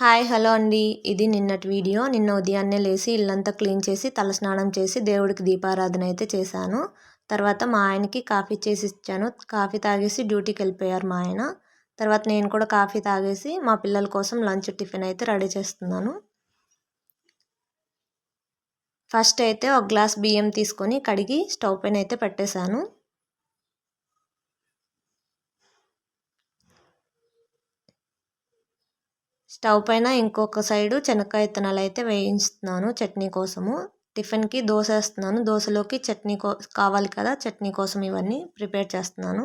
Hi hello అండి. ఇది నిన్నటి వీడియో. నిన్న ఉదయాన్నే లేచి ఇల్లంతా క్లీన్ చేసి తలస్నానం చేసి దేవుడికి దీపారాధన అయితే చేశాను. తర్వాత మా ఆయనకి కాఫీ చేసి ఇచ్చాను. కాఫీ తాగేసి డ్యూటీకి వెళ్ళిపోయారు మా ఆయన. తర్వాత నేను కూడా కాఫీ తాగేసి మా పిల్లల కోసం లంచ్ టిఫిన్ అయితే రెడీ చేస్తున్నాను. ఫస్ట్ అయితే ఒక గ్లాస్ బియ్యం తీసుకొని కడిగి స్టవ్ పైన అయితే పెట్టేశాను. స్టవ్ పైన ఇంకొక సైడు శనక్కాయ విత్తనాలు అయితే వేయించుతున్నాను చట్నీ కోసము. టిఫిన్కి దోశ వేస్తున్నాను దోశలోకి చట్నీ కో కావాలి కదా చట్నీ కోసం ఇవన్నీ ప్రిపేర్ చేస్తున్నాను.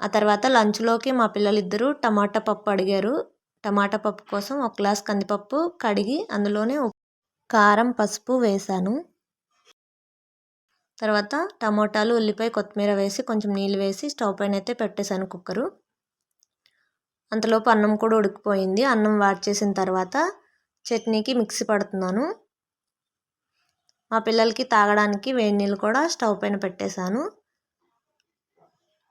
ఆ తర్వాత లంచ్లోకి మా పిల్లలిద్దరూ టమాటా పప్పు అడిగారు. టమాటా పప్పు కోసం ఒక గ్లాస్ కందిపప్పు కడిగి అందులోనే కారం పసుపు వేశాను. తర్వాత టమోటాలు ఉల్లిపాయ కొత్తిమీర వేసి కొంచెం నీళ్ళు వేసి స్టవ్ పైన అయితే పెట్టేశాను కుక్కరు. అంతలోపు అన్నం కూడా ఉడికిపోయింది. అన్నం వాడ్ చేసిన తర్వాత చట్నీకి మిక్సీ పడుతున్నాను. మా పిల్లలకి తాగడానికి వేడి నీళ్ళు కూడా స్టవ్ పైన పెట్టేశాను.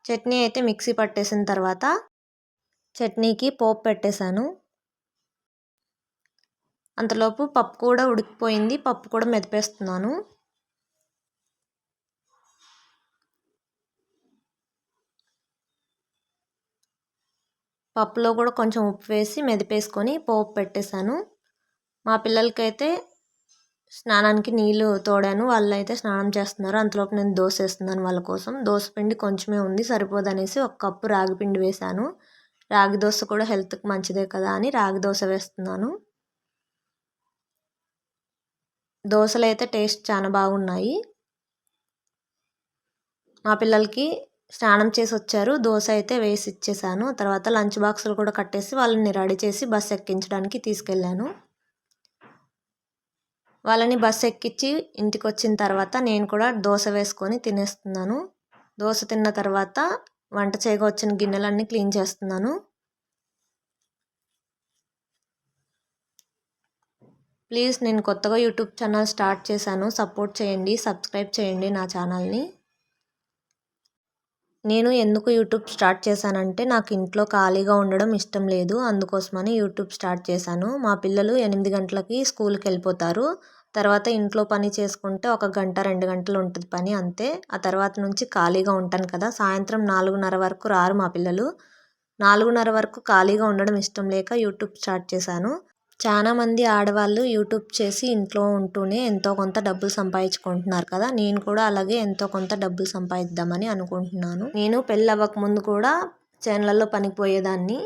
చట్నీ అయితే మిక్సీ పట్టేసిన తర్వాత చట్నీకి పోపు పెట్టేశాను. అంతలోపు పప్పు కూడా ఉడికిపోయింది. పప్పు కూడా మెదిపేస్తున్నాను. పప్పులో కూడా కొంచెం ఉప్పు వేసి మెదిపేసుకొని పోపు పెట్టేశాను. మా పిల్లలకైతే స్నానానికి నీళ్ళు తోడాను. వాళ్ళు అయితే స్నానం చేస్తున్నారు. అంతలోపు నేను దోశ వేస్తున్నాను వాళ్ళ కోసం. దోశ పిండి కొంచెమే ఉంది సరిపోదనేసి ఒక కప్పు రాగి పిండి వేశాను. రాగి దోశ కూడా హెల్త్కి మంచిదే కదా అని రాగి దోశ వేస్తున్నాను. దోశలు అయితే టేస్ట్ చాలా బాగున్నాయి. మా పిల్లలకి స్నానం చేసి వచ్చారు. దోశ అయితే వేసి ఇచ్చేసాను. తర్వాత లంచ్ బాక్సులు కూడా కట్టేసి వాళ్ళని రెడీ చేసి బస్సు ఎక్కించడానికి తీసుకెళ్ళాను. వాళ్ళని బస్సు ఎక్కించి ఇంటికి వచ్చిన తర్వాత నేను కూడా దోశ వేసుకొని తినేస్తున్నాను. దోశ తిన్న తర్వాత వంట చేయగా వచ్చిన గిన్నెలన్నీ క్లీన్ చేస్తున్నాను. ప్లీజ్ నేను కొత్తగా యూట్యూబ్ ఛానల్ స్టార్ట్ చేశాను. సపోర్ట్ చేయండి సబ్స్క్రైబ్ చేయండి నా ఛానల్ని. నేను ఎందుకు యూట్యూబ్ స్టార్ట్ చేశానంటే నాకు ఇంట్లో ఖాళీగా ఉండడం ఇష్టం లేదు. అందుకోసమని యూట్యూబ్ స్టార్ట్ చేశాను. మా పిల్లలు ఎనిమిది గంటలకి స్కూల్కి వెళ్ళిపోతారు. తర్వాత ఇంట్లో పని చేసుకుంటే ఒక గంట రెండు గంటలు ఉంటుంది పని అంతే. ఆ తర్వాత నుంచి ఖాళీగా ఉంటాను కదా. సాయంత్రం నాలుగున్నర వరకు రారు మా పిల్లలు. నాలుగున్నర వరకు ఖాళీగా ఉండడం ఇష్టం లేక యూట్యూబ్ స్టార్ట్ చేశాను. చాలామంది ఆడవాళ్ళు యూట్యూబ్ చేసి ఇంట్లో ఉంటూనే ఎంతో కొంత డబ్బులు సంపాదించుకుంటున్నారు కదా. నేను కూడా అలాగే ఎంతో కొంత డబ్బులు సంపాదిద్దామని అనుకుంటున్నాను. నేను పెళ్ళి అవ్వకముందు కూడా చేనులలో పనికి పోయేదాన్ని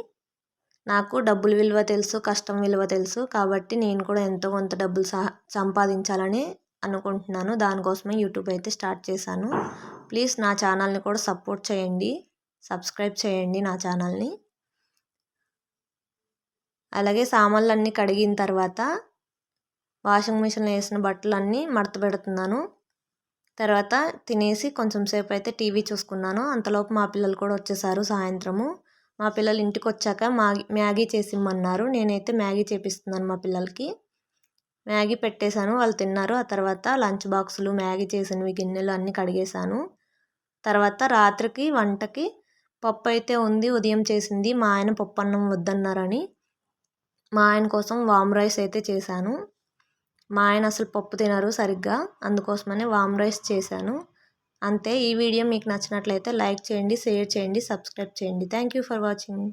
నాకు డబ్బుల విలువ తెలుసు కష్టం విలువ తెలుసు కాబట్టి నేను కూడా ఎంతో కొంత డబ్బులు సంపాదించాలని అనుకుంటున్నాను. దానికోసమే యూట్యూబ్ అయితే స్టార్ట్ చేశాను. ప్లీజ్ నా ఛానల్ని కూడా సపోర్ట్ చేయండి. సబ్స్క్రైబ్ చేయండి నా ఛానల్ని. అలాగే సామాన్లు అన్నీ కడిగిన తర్వాత వాషింగ్ మిషన్లో వేసిన బట్టలన్నీ మడత పెడుతున్నాను. తర్వాత తినేసి కొంచెం సేపు అయితే టీవీ చూసుకున్నాను. అంతలోపు మా పిల్లలు కూడా వచ్చేసారు సాయంత్రము. మా పిల్లలు ఇంటికి వచ్చాక మ్యాగీ మ్యాగీ చేసి ఇమ్మన్నారు నేనైతే మ్యాగీ చేపిస్తున్నాను మా పిల్లలకి. మ్యాగీ పెట్టేశాను. వాళ్ళు తిన్నారు. ఆ తర్వాత లంచ్ బాక్సులు మ్యాగీ చేసినవి గిన్నెలు అన్నీ కడిగేశాను. తర్వాత రాత్రికి వంటకి పప్పు అయితే ఉంది. ఉదయం చేసింది. మా ఆయన పప్పు అన్నం వద్దన్నారని మా ఆయన కోసం వామ్ రైస్ అయితే చేశాను. మా ఆయన అసలు పప్పు తినరు సరిగ్గా అందుకోసమనే వామ్ రైస్ చేశాను. అంతే ఈ వీడియో మీకు నచ్చినట్లయితే లైక్ చేయండి షేర్ చేయండి సబ్స్క్రైబ్ చేయండి. Thank you for watching.